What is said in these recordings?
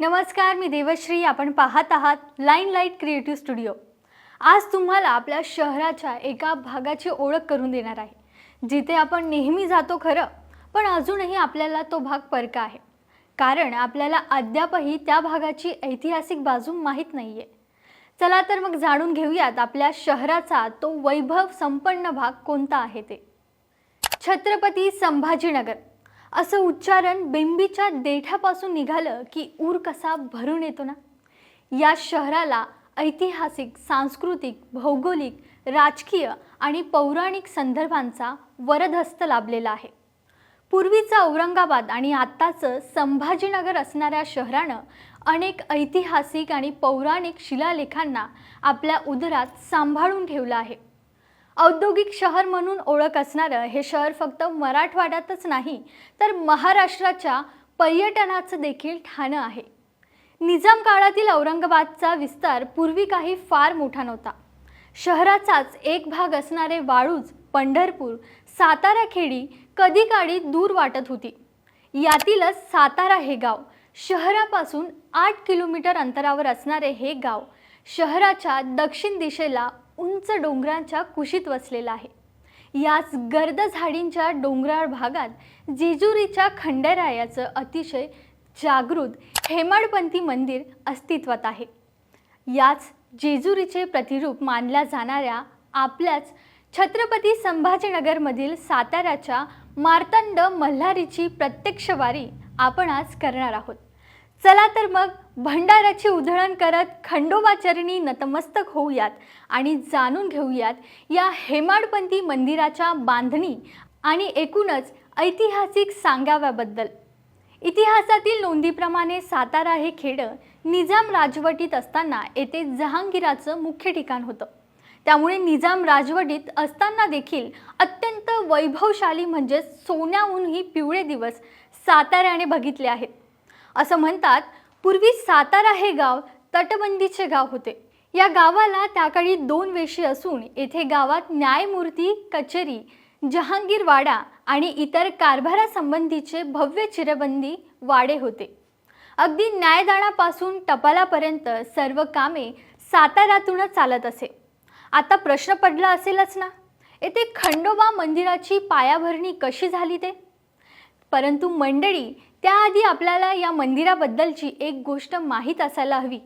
नमस्कार मी देवश्री. आपण पाहत आहात लाईन लाइट क्रिएटिव्ह स्टुडिओ. आज तुम्हाला आपल्या शहराच्या एका भागाची ओळख करून देणार आहे. जिथे आपण नेहमी जातो खरं पण अजूनही आपल्याला तो भाग परका आहे. कारण आपल्याला अद्यापही त्या भागाची ऐतिहासिक बाजू माहीत नाही आहे चला तर मग जाणून घेऊयात आपल्या शहराचा तो वैभव संपन्न भाग कोणता आहे ते. छत्रपती संभाजीनगर. असं उच्चारण बिंबीच्या देठापासून निघालं की ऊर कसा भरून येतो ना? या शहराला ऐतिहासिक सांस्कृतिक भौगोलिक राजकीय आणि पौराणिक संदर्भांचा वरदहस्त लाभलेला आहे. पूर्वीचं औरंगाबाद आणि आत्ताचं संभाजीनगर असणाऱ्या शहरानं अनेक ऐतिहासिक आणि पौराणिक शिलालेखांना आपल्या उदरात सांभाळून ठेवलं आहे. औद्योगिक शहर म्हणून ओळख असणारं हे शहर फक्त मराठवाड्यातच नाही तर महाराष्ट्राच्या पर्यटनाचं देखील ठाणं आहे. निजाम काळातील औरंगाबादचा विस्तार पूर्वी काही फार मोठा नव्हता. शहराचाच एक भाग असणारे वाळूज पंढरपूर सातारा खेडी कधी काळी दूर वाटत होती. यातीलच सातारा हे गाव शहरापासून आठ किलोमीटर अंतरावर असणारे हे गाव शहराच्या दक्षिण दिशेला उंच डोंगरांच्या कुशीत वसलेलं आहे. याच गर्द झाडींच्या डोंगराळ भागात जेजुरीच्या खंडेरायाचं अतिशय जागृत हेमाडपंथी मंदिर अस्तित्वात आहे. याच जेजुरीचे प्रतिरूप मानल्या जाणाऱ्या आपल्याच छत्रपती संभाजीनगरमधील साताऱ्याच्या मार्तंड मल्हारीची प्रत्यक्ष वारी आपण आज करणार आहोत. चला तर मग भंडाऱ्याची उधळण करत खंडोबाचरणी नतमस्तक होऊयात आणि जाणून घेऊयात या हेमाडपंथी मंदिराच्या बांधणी आणि एकूणच ऐतिहासिक सांगाव्याबद्दल. इतिहासातील नोंदीप्रमाणे सातारा हे खेडं निजाम राजवटीत असताना येथे जहांगीराचं मुख्य ठिकाण होतं. त्यामुळे निजाम राजवटीत असताना देखील अत्यंत वैभवशाली म्हणजेच सोन्याहूनही पिवळे दिवस साताऱ्याने बघितले आहेत. असं म्हणतात पूर्वी सातारा हे गाव तटबंदीचे गाव होते. या गावाला त्याकाळी दोन वेशी असून येथे गावात न्यायमूर्ती कचेरी जहांगीरवाडा आणि इतर कारभारासंबंधीचे भव्य चिरबंदी वाडे होते. अगदी न्यायदानापासून टपालापर्यंत सर्व कामे सातारातूनच चालत असे. आता प्रश्न पडला असेलच ना येथे खंडोबा मंदिराची पायाभरणी कशी झाली ते? परंतु मंडळी त्याआधी आपल्याला या मंदिराबद्दलची एक गोष्ट माहीत असायला हवी.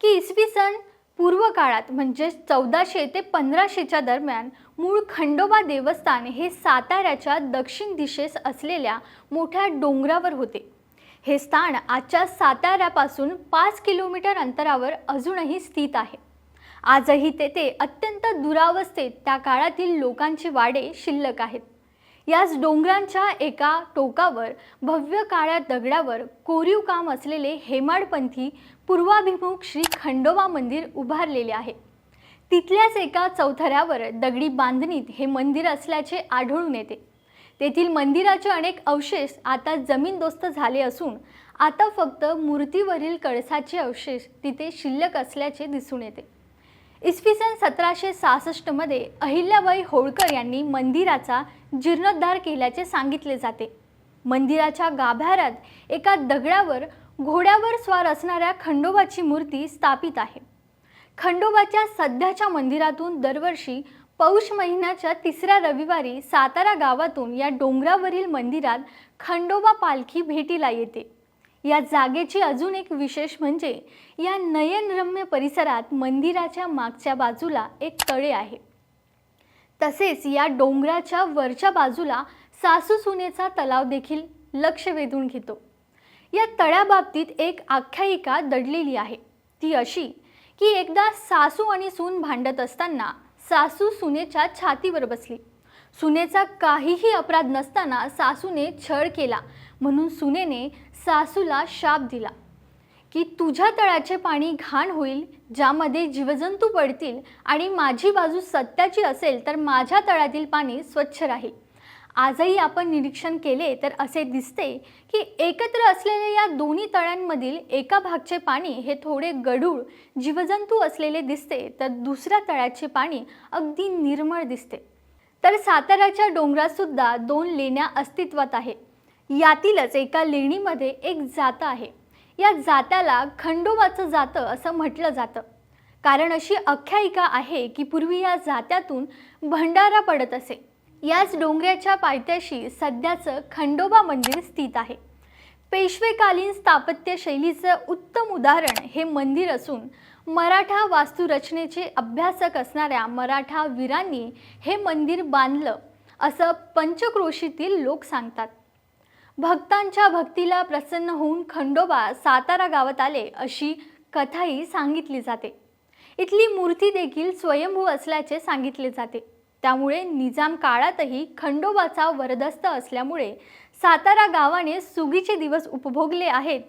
की इसवी सन पूर्व काळात म्हणजे चौदाशे ते पंधराशेच्या दरम्यान मूळ खंडोबा देवस्थान हे साताऱ्याच्या दक्षिण दिशेस असलेल्या मोठ्या डोंगरावर होते. हे स्थान आजच्या साताऱ्यापासून पाच किलोमीटर अंतरावर अजूनही स्थित आहे. आजही तेथे अत्यंत दुरावस्थेत त्या काळातील लोकांची वाडे शिल्लक आहेत. याच डोंगरांच्या एका टोकावर भव्य काळ्या दगडावर कोरीव काम असलेले हेमाडपंथी पूर्वाभिमुख श्री खंडोबा मंदिर उभारलेले आहे. तिथल्याच एका चौथऱ्यावर दगडी बांधणीत हे मंदिर असल्याचे आढळून येते. तेथील मंदिराचे अनेक अवशेष आता जमीनदोस्त झाले असून आता फक्त मूर्तीवरील कळसाचे अवशेष तिथे शिल्लक असल्याचे दिसून येते. इसवी सन सतराशे सहासष्टमध्ये अहिल्याबाई होळकर यांनी मंदिराचा जीर्णोद्धार केल्याचे सांगितले जाते. मंदिराच्या गाभाऱ्यात एका दगडावर घोड्यावर स्वार असणाऱ्या खंडोबाची मूर्ती स्थापित आहे. खंडोबाच्या सध्याच्या मंदिरातून दरवर्षी पौष महिन्याच्या तिसऱ्या रविवारी सातारा गावातून या डोंगरावरील मंदिरात खंडोबा पालखी भेटीला येते. या जागेची अजून एक विशेष म्हणजे या नयनरम्य परिसरात मंदिराच्या मागच्या बाजूला एक तळे आहे. तसेच या डोंगराच्या वरच्या बाजूला सासू सुनेचा तलाव देखील लक्ष वेधून घेतो. या तळ्याबाबतीत एक आख्यायिका दडलेली आहे. ती अशी की एकदा सासू आणि सून भांडत असताना सासू सुनेच्या छातीवर बसली. सुनेचा काहीही अपराध नसताना सासूने छळ केला. म्हणून सुनेने सासूला शाप दिला की तुझ्या तळ्याचे पाणी घाण होईल ज्यामध्ये जीवजंतू पडतील आणि माझी बाजू सत्याची असेल तर माझ्या तळ्यातील पाणी स्वच्छ राहील. आजही आपण निरीक्षण केले तर असे दिसते की एकत्र असलेल्या या दोन्ही तळ्यांमधील एका भागचे पाणी हे थोडे गढूळ जीवजंतू असलेले दिसते तर दुसऱ्या तळ्याचे पाणी अगदी निर्मळ दिसते. तर साताऱ्याच्या डोंगरातसुद्धा दोन लेण्या अस्तित्वात आहे. यातीलच एका लेणीमध्ये एक जातं आहे. या जात्याला खंडोबाचं जातं असं म्हटलं जातं. कारण अशी आख्यायिका आहे की पूर्वी या जात्यातून भंडारा पडत असे. याच डोंगराच्या पायथ्याशी सध्याचं खंडोबा मंदिर स्थित आहे. पेशवेकालीन स्थापत्य शैलीचं उत्तम उदाहरण हे मंदिर असून मराठा वास्तुरचनेचे अभ्यासक असणाऱ्या मराठा वीरांनी हे मंदिर बांधलं असं पंचक्रोशीतील लोक सांगतात. भक्तांच्या भक्तीला प्रसन्न होऊन खंडोबा सातारा गावात आले अशी कथाही सांगितली जाते. इथली मूर्ती देखील स्वयंभू असल्याचे सांगितले जाते. त्यामुळे निजाम काळातही खंडोबाचा वरदस्त असल्यामुळे सातारा गावाने सुगीचे दिवस उपभोगले आहेत.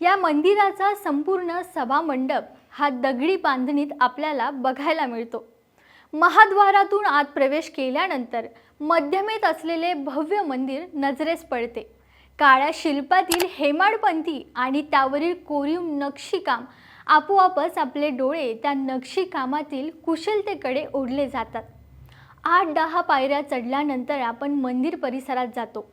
या मंदिराचा संपूर्ण सभामंडप हा दगडी बांधणीत आपल्याला बघायला मिळतो. महाद्वारातून आत प्रवेश केल्यानंतर मध्यमेत असलेले भव्य मंदिर नजरेस पडते. काळ्या शिल्पातील हेमाडपंथी आणि त्यावरील कोरीव नक्षीकाम आपोआपच आपले डोळे त्या नक्षीकामातील कुशलतेकडे ओढले जातात. आठ दहा पायऱ्या चढल्यानंतर आपण मंदिर परिसरात जातो.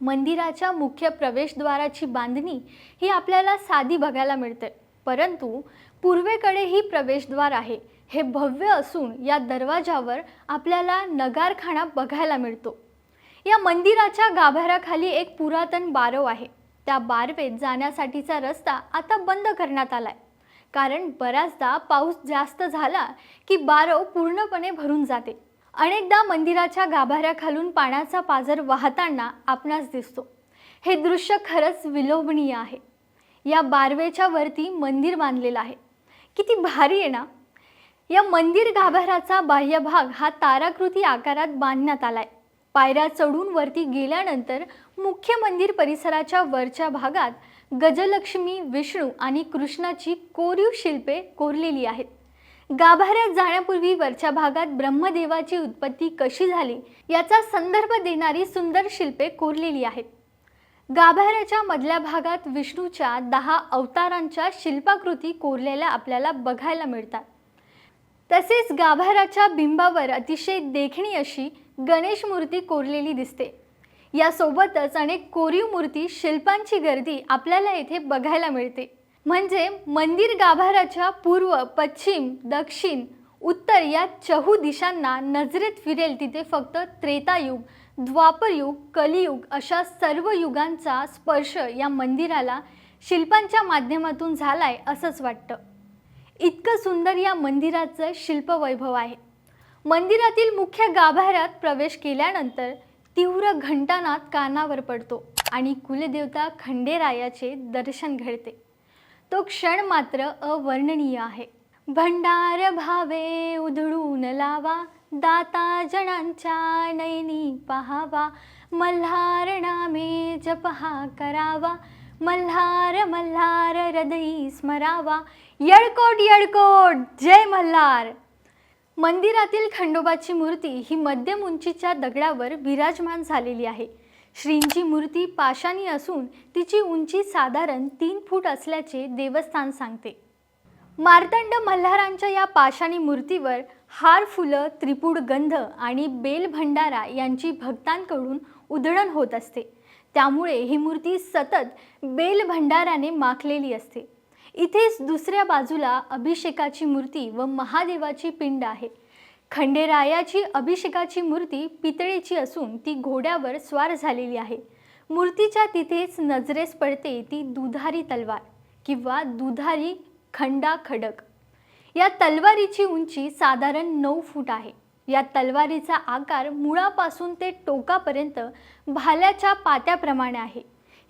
मंदिराच्या मुख्य प्रवेशद्वाराची बांधणी ही आपल्याला साधी बघायला मिळते परंतु पूर्वेकडेही प्रवेशद्वार आहे. हे भव्य असून या दरवाजावर आपल्याला नगारखाना बघायला मिळतो. या मंदिराच्या गाभाऱ्याखाली एक पुरातन बारव आहे. त्या बारवेत जाण्यासाठीचा रस्ता आता बंद करण्यात आलाय. कारण बऱ्याचदा पाऊस जास्त झाला की बारव पूर्णपणे भरून जाते. अनेकदा मंदिराच्या गाभाऱ्याखालून पाण्याचा पाझर वाहताना आपणास दिसतो. हे दृश्य खरंच विलोभनीय आहे. या बारवेच्या वरती मंदिर बांधलेलं आहे. किती भारी आहे ना? या मंदिर गाभाऱ्याचा बाह्य भाग हा ताराकृती आकारात बांधण्यात आलाय. पायऱ्या चढून वरती गेल्यानंतर मुख्य मंदिर परिसराच्या वरच्या भागात गजलक्ष्मी विष्णू आणि कृष्णाची कोरीव शिल्पे कोरलेली आहेत. गाभाऱ्यात जाण्यापूर्वी वरच्या भागात ब्रह्मदेवाची उत्पत्ती कशी झाली याचा संदर्भ देणारी सुंदर शिल्पे कोरलेली आहेत. गाभाऱ्याच्या मधल्या भागात विष्णूच्या दहा अवतारांच्या शिल्पाकृती कोरलेल्या आपल्याला बघायला मिळतात. तसेच गाभाराच्या बिंबावर अतिशय देखणी अशी गणेश मूर्ती कोरलेली दिसते. यासोबतच अनेक कोरीव मूर्ती शिल्पांची गर्दी आपल्याला येथे बघायला मिळते. म्हणजे मंदिर गाभाराच्या पूर्व पश्चिम दक्षिण उत्तर या चहू दिशांना नजरेत फिरेल तिथे फक्त त्रेतायुग द्वापरयुग कलियुग अशा सर्व युगांचा स्पर्श या मंदिराला शिल्पांच्या माध्यमातून झालाय असंच वाटतं. इतकं सुंदर या मंदिराचं शिल्पवैभव आहे. मंदिरातील मुख्य गाभाऱ्यात प्रवेश केल्यानंतर तीव्र घंटानाद कानावर पडतो आणि कुलदेवता खंडेरायाचे दर्शन घडते. तो क्षण मात्र अवर्णनीय आहे. भंडार भावे उधळून लावा दाता जणांच्या नयनी पहावा मल्हार नामे जपहा करावा मल्हार मल्हार हृदयी स्मरावा. यळकोट यळकोट. जय मल्हार. मंदिरातील खंडोबाची मूर्ती ही मध्यम उंचीच्या दगडावर विराजमान झालेली आहे. श्रींची मूर्ती पाषाणी असून तिची उंची साधारण तीन फूट असल्याचे देवस्थान सांगते. मार्तंड मल्हारांच्या या पाषाणी मूर्तीवर हार फुलं त्रिपुड गंध आणि बेल भंडारा यांची भक्तांकडून उधळण होत असते. त्यामुळे ही मूर्ती सतत बेल भंडाराने माखलेली असते. इथेच दुसऱ्या बाजूला अभिषेकाची मूर्ती व महादेवाची पिंड आहे. खंडेरायाची अभिषेकाची मूर्ती पितळेची असून ती घोड्यावर स्वार झालेली आहे. मूर्तीच्या तिथेच नजरेस पडते ती दुधारी तलवार किंवा दुधारी खंडा खडक या तलवारीची उंची साधारण नऊ फूट आहे. या तलवारीचा आकार मुळापासून ते टोकापर्यंत भाल्याच्या पात्याप्रमाणे आहे.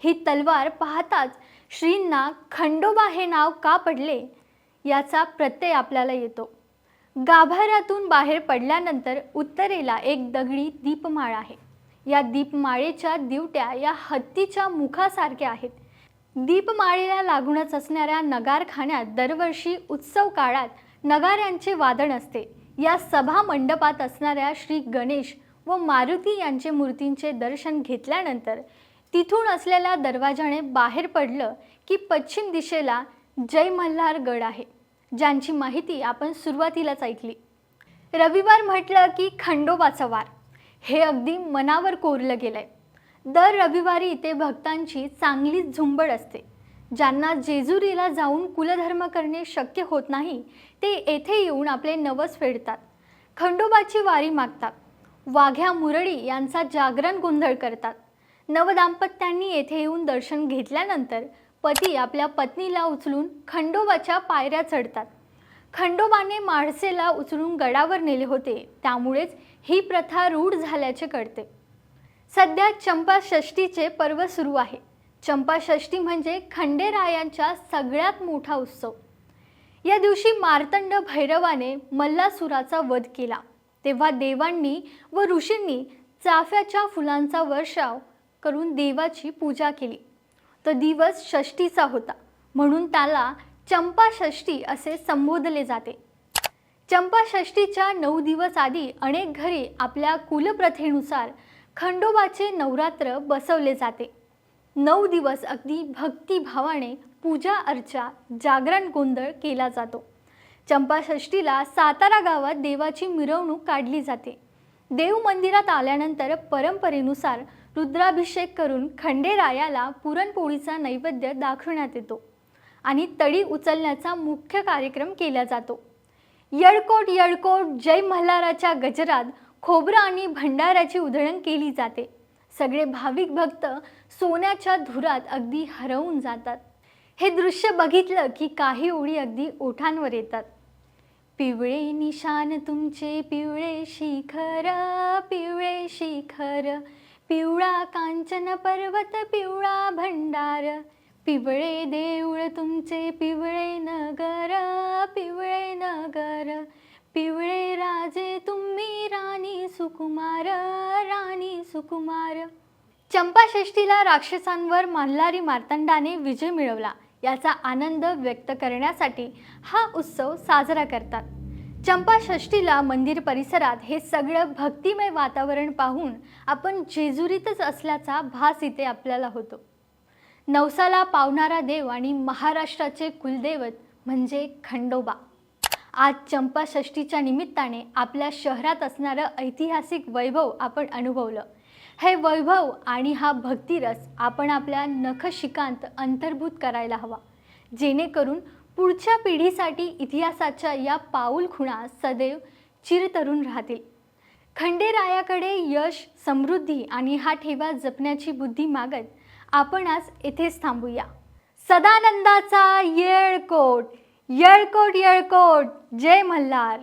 ही तलवार पाहताच श्रींना खंडोबा हे नाव का पडले याचा प्रत्यय आपल्याला येतो. गाभाऱ्यातून बाहेर पडल्यानंतर उत्तरेला एक दगडी दीपमाळ आहे. या दीपमाळेच्या दिवट्या या हत्तीच्या मुखासारख्या आहेत. दीपमाळेला लागूनच असणाऱ्या नगारखान्यात दरवर्षी उत्सव काळात नगाऱ्यांचे वादन असते. या सभा मंडपात असणाऱ्या श्री गणेश व मारुती यांचे मूर्तींचे दर्शन घेतल्यानंतर तिथून असलेल्या दरवाजाने बाहेर पडलं की पश्चिम दिशेला जय मल्हार गड आहे ज्यांची माहिती आपण सुरुवातीलाच ऐकली. रविवार म्हटलं की खंडोबाचा वार. हे अगदी मनावर कोरलं गेलंय. दर रविवारी इथे भक्तांची चांगलीच झुंबड असते. ज्यांना जेजुरीला जाऊन कुलधर्म करणे शक्य होत नाही ते येथे येऊन आपले नवस फेडतात. खंडोबाची वारी मागतात. वाघ्या मुरळी यांचा जागरण गोंधळ करतात. नवदाम्पत्यांनी येथे येऊन दर्शन घेतल्यानंतर पती आपल्या पत्नीला उचलून खंडोबाच्या पायऱ्या चढतात. खंडोबाने माळसेला उचलून गडावर नेले होते. त्यामुळेच ही प्रथा रूढ झाल्याचे कळते. सध्या चंपा षष्टीचे पर्व सुरू आहे. चंपाषष्ठी म्हणजे खंडेरायांचा सगळ्यात मोठा उत्सव. या दिवशी मार्तंड भैरवाने मल्लासुराचा वध केला. तेव्हा देवांनी व ऋषींनी चाफ्याच्या फुलांचा वर्षाव करून देवाची पूजा केली. तो दिवस षष्टीचा होता. म्हणून त्याला चंपाषष्ठी असे संबोधले जाते. चंपाषष्ठीच्या नऊ दिवस आधी अनेक घरी आपल्या कुलप्रथेनुसार खंडोबाचे नवरात्र बसवले जाते. नऊ दिवस अगदी भक्तिभावाने पूजा अर्चा जागरण गोंधळ केला जातो. चंपाषष्टीला सातारा गावात देवाची मिरवणूक काढली जाते. देव मंदिरात आल्यानंतर परंपरेनुसार रुद्राभिषेक करून खंडेरायाला पुरणपोळीचा नैवेद्य दाखवण्यात येतो आणि तळी उचलण्याचा मुख्य कार्यक्रम केला जातो. यळकोट यळकोट जय मल्हाराच्या गजरात खोबरं आणि भंडाऱ्याची उधळण केली जाते. सगळे भाविक भक्त सोन्याच्या धुरात अगदी हरवून जातात. हे दृश्य बघितलं की काही ओळी अगदी ओठांवर येतात. पिवळे निशान तुमचे पिवळे शिखर पिवळे शिखर. पिवळा कांचन पर्वत पिवळा भंडार. पिवळे देऊळ तुमचे पिवळे नगर पिवळे नगर. पिवळे राजे तुम्ही राणी सुकुमार राणी सुकुमार. चंपाषष्टीला राक्षसांवर मल्हारी मार्तंडाने विजय मिळवला. याचा आनंद व्यक्त करण्यासाठी हा उत्सव साजरा करतात. चंपाषष्टीला मंदिर परिसरात हे सगळं भक्तिमय वातावरण पाहून आपण जेजुरीतच असल्याचा भास इथे आपल्याला होतो. नवसाला पावणारा देव आणि महाराष्ट्राचे कुलदैवत म्हणजे खंडोबा. आज चंपाषष्टीच्या निमित्ताने आपल्या शहरात असणारं ऐतिहासिक वैभव आपण अनुभवलं. हे वैभव आणि हा भक्तिरस आपण आपल्या नखशिकांत अंतर्भूत करायला हवा. जेणेकरून पुढच्या पिढीसाठी इतिहासाच्या या पाऊल खुणा सदैव चिरतरून राहतील. खंडेरायाकडे यश समृद्धी आणि हा ठेवा जपण्याची बुद्धी मागत आपण आज येथेच थांबूया. सदानंदाचा येळकोट. येळकोट येळकोट. जय मल्हार.